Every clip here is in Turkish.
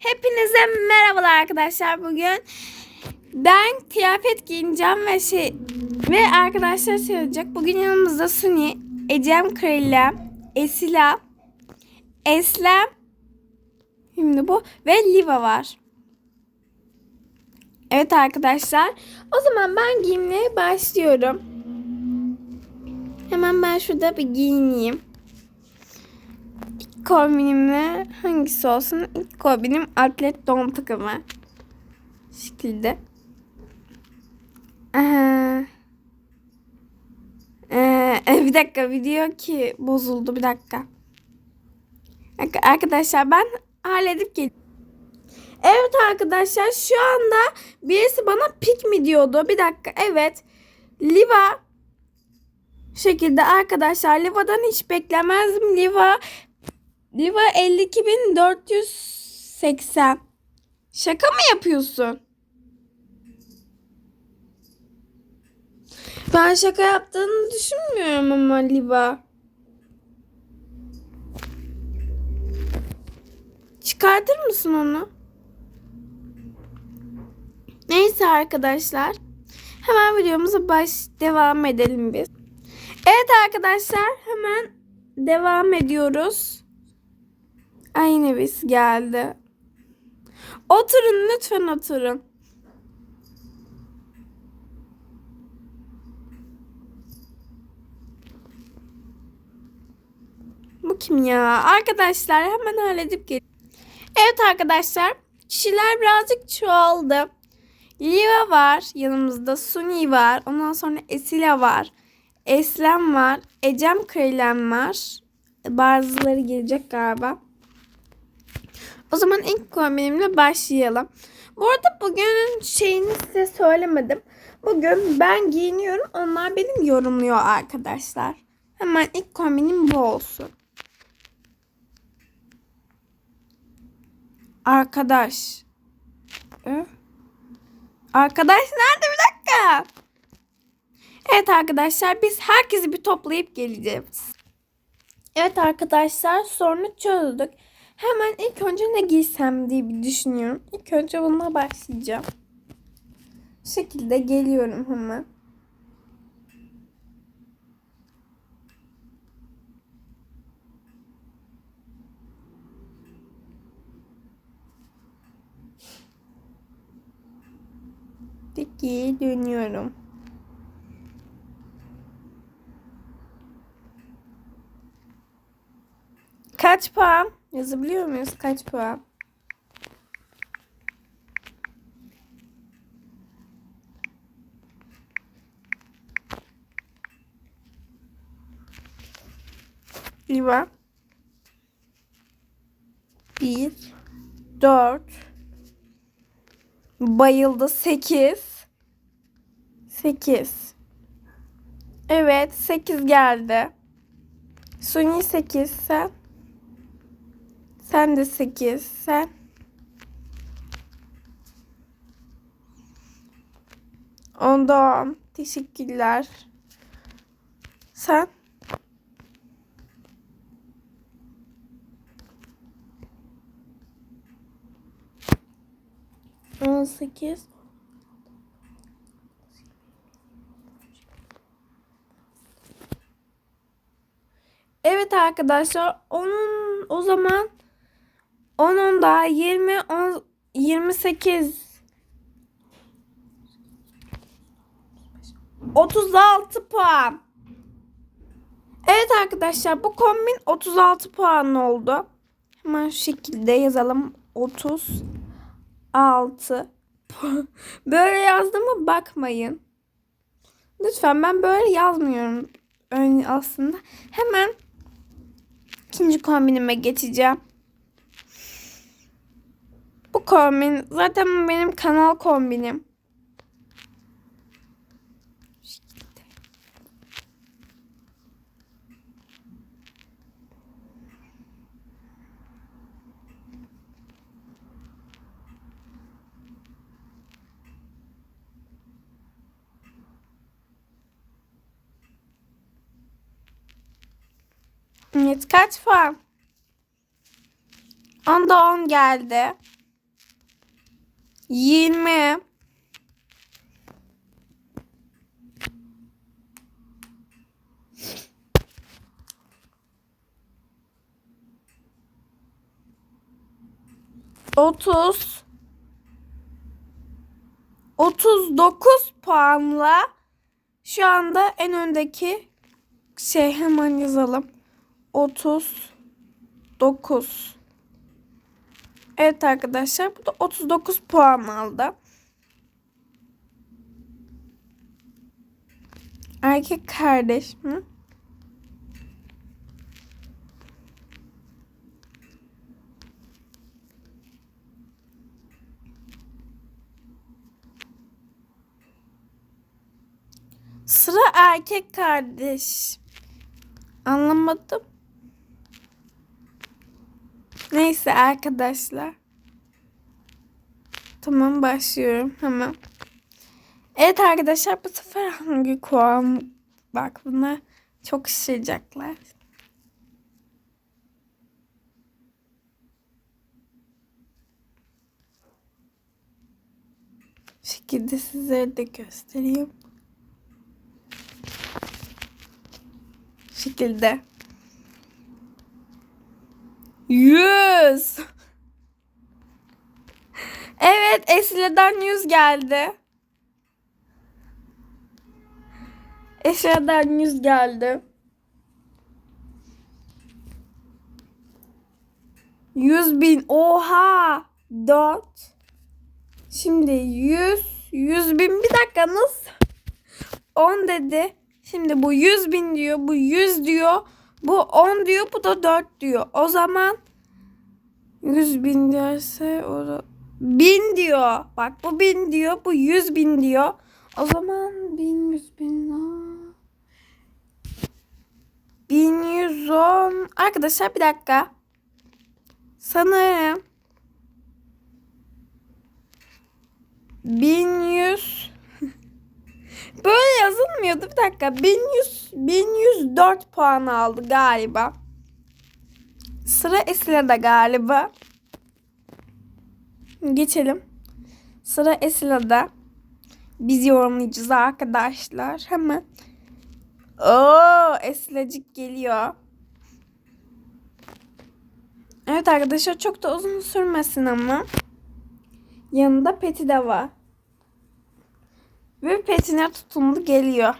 Hepinize merhabalar arkadaşlar. Bugün ben kıyafet giyineceğim ve şey ve arkadaşlar şey. Bugün yanımızda Suni, Ecem Kralem, Esila, Eslem, şimdi bu ve Liva var. Evet arkadaşlar. O zaman ben giyinmeye başlıyorum. Hemen ben şurada bir giyineyim. Kombinimle hangisi olsun? İlk kombinim atlet don takımı. Şekilde. Ee, ee, bir dakika video ki bozuldu bir dakika. Ar- Arkadaşlar ben halledip gel. Evet arkadaşlar şu anda birisi bana pik mi diyordu? Bir dakika evet. Liva şekilde arkadaşlar Liva'dan hiç beklemezdim. Liva Liva 52.480. Şaka mı yapıyorsun? Ben şaka yaptığını düşünmüyorum ama Liva. Çıkartır mısın onu? Neyse arkadaşlar. Hemen videomuza baş devam edelim biz. Evet arkadaşlar hemen devam ediyoruz. Aynı biz geldi. Oturun lütfen oturun. Bu kim ya? Arkadaşlar hemen halledip gel. Evet arkadaşlar kişiler birazcık çoğaldı. Liva var yanımızda. Suni var. Ondan sonra Esila var. Eslem var. Ecem Kralem var. Bazıları gelecek galiba. O zaman ilk kombinimle başlayalım. Bu arada bugünün şeyini size söylemedim. Bugün ben giyiniyorum. Onlar benim yorumluyor arkadaşlar. Hemen ilk kombinim bu olsun. Arkadaş. Ö? Arkadaş nerede bir dakika? Evet arkadaşlar biz herkesi bir toplayıp geleceğiz. Evet arkadaşlar sorunu çözdük. Hemen ilk önce ne giysem diye bir düşünüyorum. İlk önce bununla başlayacağım. Bu şekilde geliyorum hemen. Peki dönüyorum. Kaç puan? Yazabiliyor muyuz? Kaç puan? Liva. Bir. Dört. Bayıldı. Sekiz. Sekiz. Evet. Sekiz geldi. Suni sekiz. Sen. Sen de 8. Sen. Onda 10. Teşekkürler. Sen. On sekiz. Evet arkadaşlar onun o zaman 10 10 daha 20 10 28 36 puan. Evet arkadaşlar bu kombin 36 puan oldu. Hemen şu şekilde yazalım. 36 Böyle yazdığıma bakmayın. Lütfen ben böyle yazmıyorum. Ön aslında. Hemen ikinci kombinime geçeceğim. Bu kombin zaten benim kanal kombinim. Evet kaç puan? Onda 10 geldi. 20 30 39 puanla şu anda en öndeki şey hemen yazalım. 39 Evet arkadaşlar bu da 39 puan aldı. Erkek kardeş mi? Sıra erkek kardeş. Anlamadım. Neyse arkadaşlar. Tamam başlıyorum hemen. Evet arkadaşlar bu sefer hangi koam bak buna çok şaşıracaklar. Bu şekilde sizlere de göstereyim. Şekilde. Yüz. Evet Esra'dan yüz geldi. Esra'dan yüz geldi. Yüz bin. Oha. Dört. Şimdi yüz. Yüz bin. Bir dakika nasıl? On dedi. Şimdi bu yüz bin diyor. Bu yüz diyor. Bu 10 diyor. Bu da 4 diyor. O zaman 100 bin derse o da bin diyor. Bak bu bin diyor. Bu 100 bin diyor. O zaman bin yüz bin. aa. 1110. Arkadaşlar bir dakika. Sanırım 1100 Böyle yazılmıyordu. Bir dakika. 1100 1104 puan aldı galiba. Sıra Esile'de galiba. Geçelim. Sıra Esile'de. Biz yorumlayacağız arkadaşlar. Hemen. Oo, Esilecik geliyor. Evet arkadaşlar çok da uzun sürmesin ama. Yanında peti de var. Ve petine tutumlu geliyor.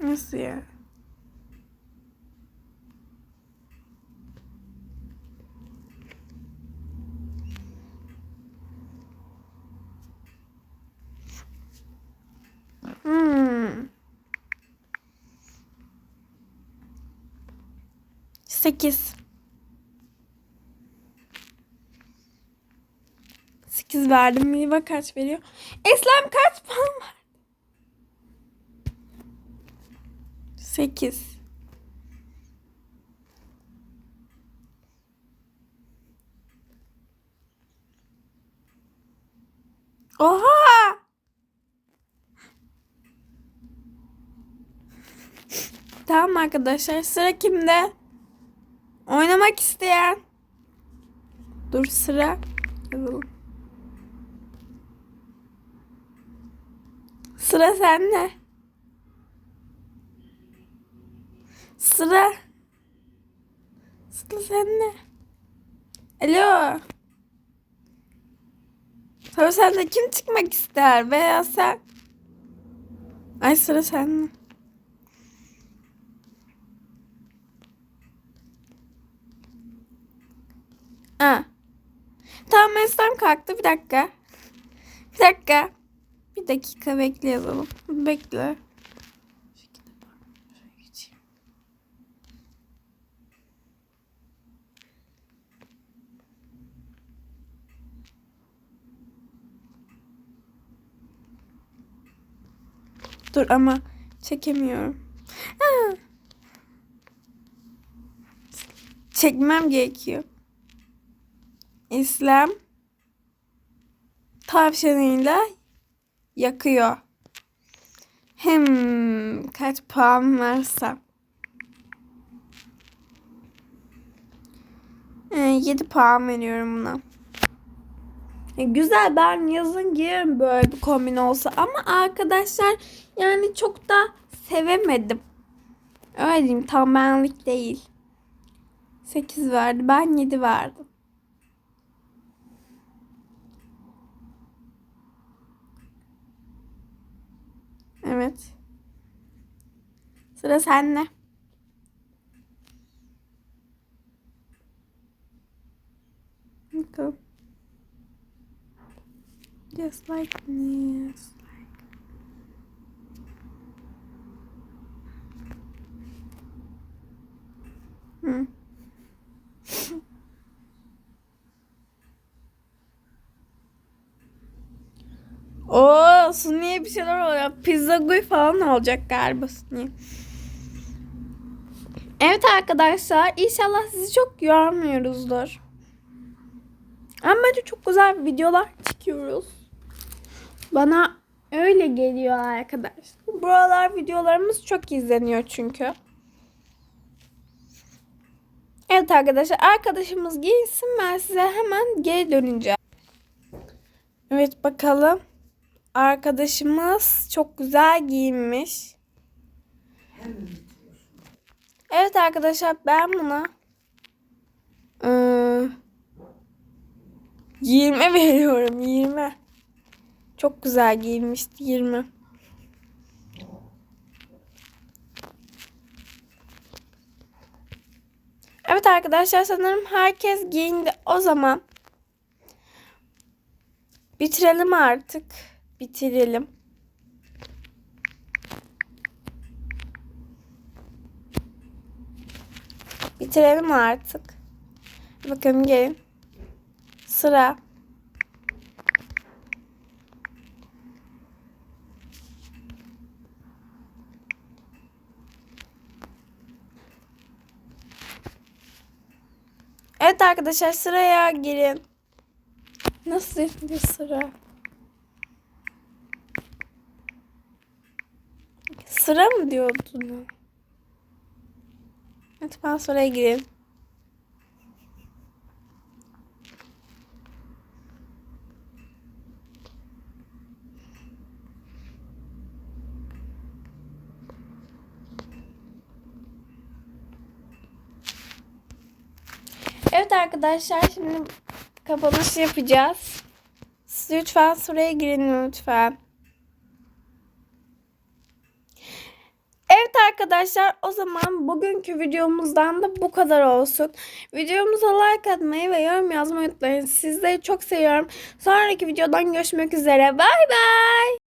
Nasıl ya? Hmm. Sekiz. Sekiz verdim. Milva kaç veriyor? Eslem kaç puan var? Sekiz. Oha! Tamam arkadaşlar sıra kimde? Oynamak isteyen. Dur sıra. Yazalım. Sıra sende. Sıra. Sıra sende. Alo. Sıra sende kim çıkmak ister veya sen? Ay sıra sende. Ha. Tamam Eslem kalktı. Bir dakika. Bir dakika. Bir dakika bekle. Bekle. Dur ama çekemiyorum. Çekmem gerekiyor. İslam tavşanıyla yakıyor. Hem kaç puan versem. Ee, 7 puan veriyorum buna. E, güzel ben yazın giyerim böyle bir kombin olsa ama arkadaşlar yani çok da sevemedim. Öyle diyeyim tam benlik değil. 8 verdi ben 7 verdim. Evet. Sıra sende. Bakalım. Just like this. Hı. Oo, Suni'ye bir şeyler oluyor. Pizza guy falan olacak galiba Suni. Evet arkadaşlar inşallah sizi çok yormuyoruzdur. Ama bence çok güzel videolar çekiyoruz. Bana öyle geliyor arkadaşlar. Buralar videolarımız çok izleniyor çünkü. Evet arkadaşlar arkadaşımız giyinsin ben size hemen geri döneceğim. Evet bakalım. Arkadaşımız çok güzel giyinmiş. Evet arkadaşlar ben buna ıı, 20 veriyorum 20. Çok güzel giyinmişti 20. Evet arkadaşlar sanırım herkes giyindi. O zaman bitirelim artık. Bitirelim. Bitirelim artık. Bakın gelin. Sıra. Evet arkadaşlar sıraya girin. Nasıl bir sıra? Sıra mı diyordun? Evet ben sıraya gireyim. Evet arkadaşlar şimdi kapanış yapacağız. Siz lütfen sıraya girin lütfen. Evet arkadaşlar o zaman bugünkü videomuzdan da bu kadar olsun. Videomuza like atmayı ve yorum yazmayı unutmayın. Sizleri çok seviyorum. Sonraki videodan görüşmek üzere. Bay bay.